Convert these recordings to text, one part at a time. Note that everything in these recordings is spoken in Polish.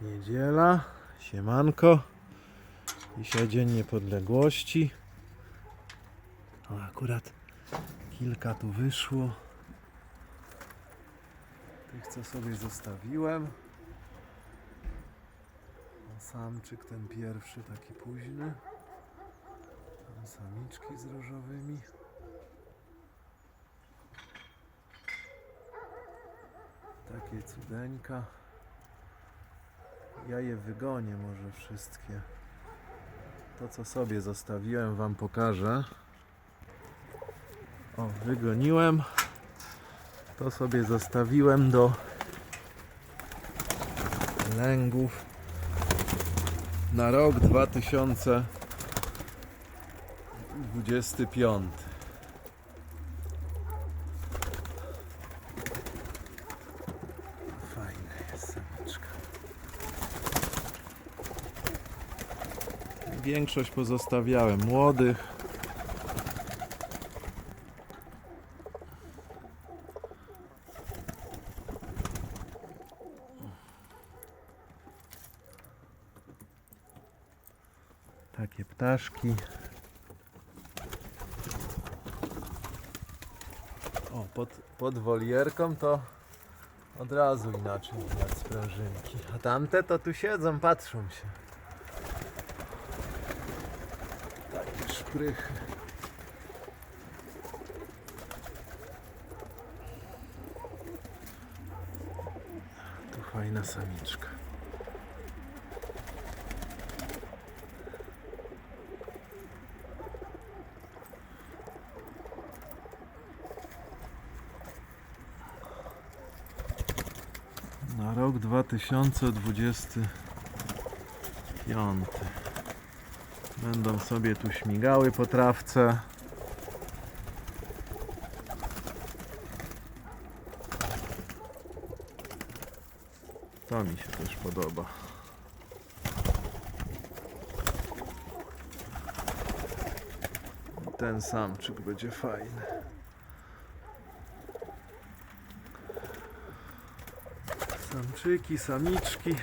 Niedziela, siemanko. Dzisiaj Dzień Niepodległości. O, akurat kilka tu wyszło. Tych, co sobie zostawiłem. O, samczyk ten pierwszy, taki późny. Tam samiczki z różowymi. Takie cudeńka. Ja je wygonię może wszystkie. To co sobie zostawiłem wam pokażę. O, wygoniłem. To sobie zostawiłem do lęgów na rok 2025. Fajna jest samiczka. Większość pozostawiałem młodych. Takie ptaszki. O, pod, pod wolierką to od razu inaczej widać sprężynki. A tamte to tu siedzą, patrzą się. Szprychy. Tu fajna samiczka. Na rok 2025. Będą sobie tu śmigały po trawce. To mi się też podoba. Ten samczyk będzie fajny. Samczyki, samiczki.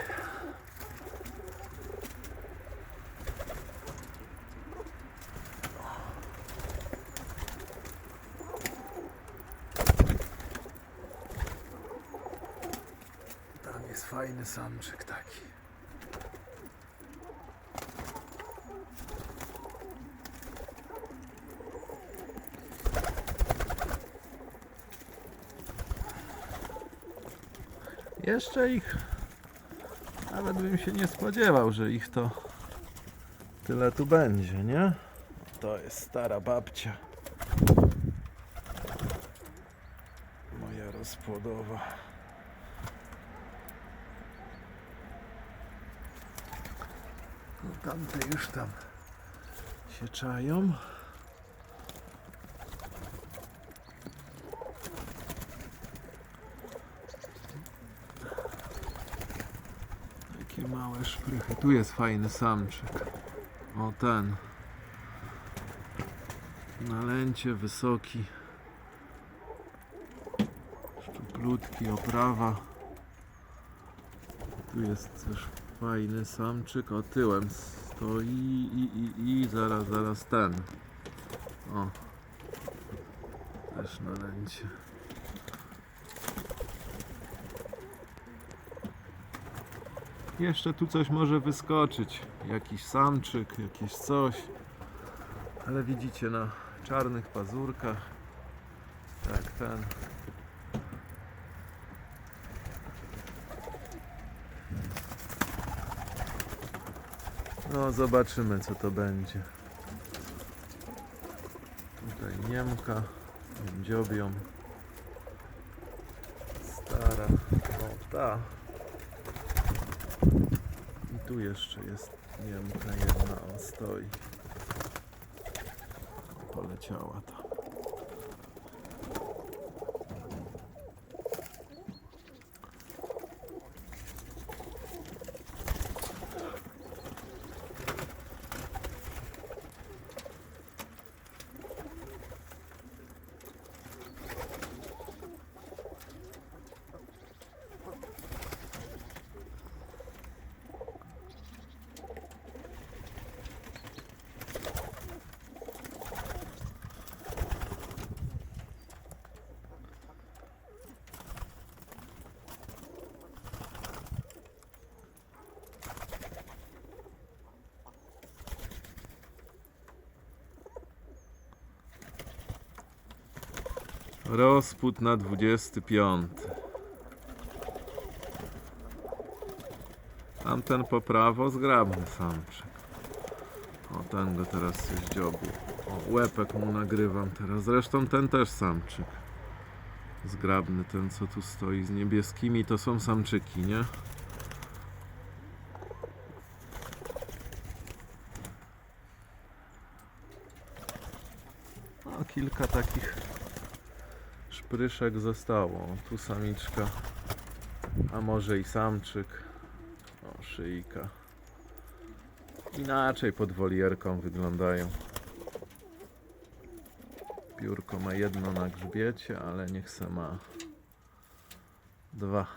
Tam jest fajny samczyk taki. Jeszcze ich nawet bym się nie spodziewał, że ich to tyle tu będzie, nie? To jest stara babcia. Moja rozpłodowa. No tamte już tam się czają. Takie małe szprychy. Tu jest fajny samczyk. O ten. Na lęcie wysoki. Szczuplutki, oprawa. Tu jest też fajny samczyk. O tyłem stoi i, i, i zaraz, zaraz ten. O. Też na lęcie. Jeszcze tu coś może wyskoczyć. Jakiś samczyk, jakieś coś. Ale widzicie na czarnych pazurkach. Tak, ten. No, zobaczymy co to będzie. Tutaj Niemka, dziobią. Stara. O, ta. I tu jeszcze jest Niemka jedna, on stoi. Poleciała ta. Rozpód na 25. Tamten po prawo zgrabny samczyk. O, ten go teraz coś dziobił. O, łepek mu nagrywam teraz. Zresztą ten też samczyk. Zgrabny ten, co tu stoi z niebieskimi, to są samczyki, nie? No, kilka takich szpryszek zostało. Tu samiczka, a może i samczyk. O, szyjka. Inaczej pod wolierką wyglądają. Piórko ma jedno na grzbiecie, ale niech se ma dwa.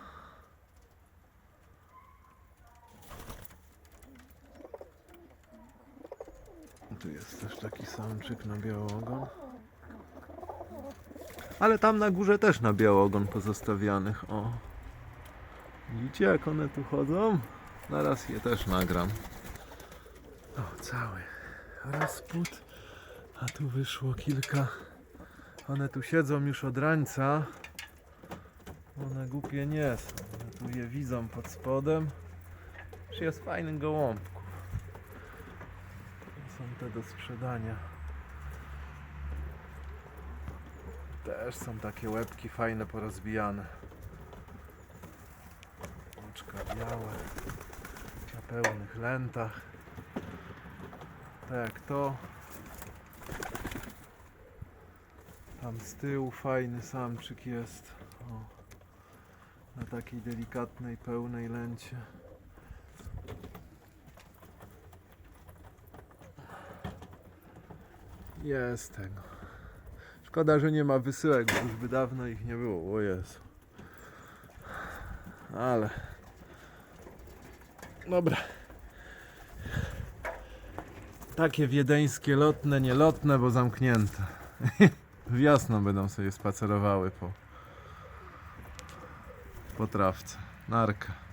Tu jest też taki samczyk na białogon. Ale tam na górze też na białogon pozostawianych. O. Widzicie jak one tu chodzą? Zaraz je też nagram. O, cały rozpód. A tu wyszło kilka. One tu siedzą już od rańca. One głupie nie są. One tu je widzą pod spodem. Już jest fajnych gołąbków. To są te do sprzedania. Też są takie łebki fajne porozbijane. Oczka białe. Na pełnych lętach. Tak to. Tam z tyłu fajny samczyk jest. O. Na takiej delikatnej, pełnej lęcie. Jest tego. Szkoda, że nie ma wysyłek, bo już by dawno ich nie było. O Jezu. Ale. Dobra. Takie wiedeńskie lotne, nielotne, bo zamknięte. Wiosną będą sobie spacerowały po, po trawce. Narka.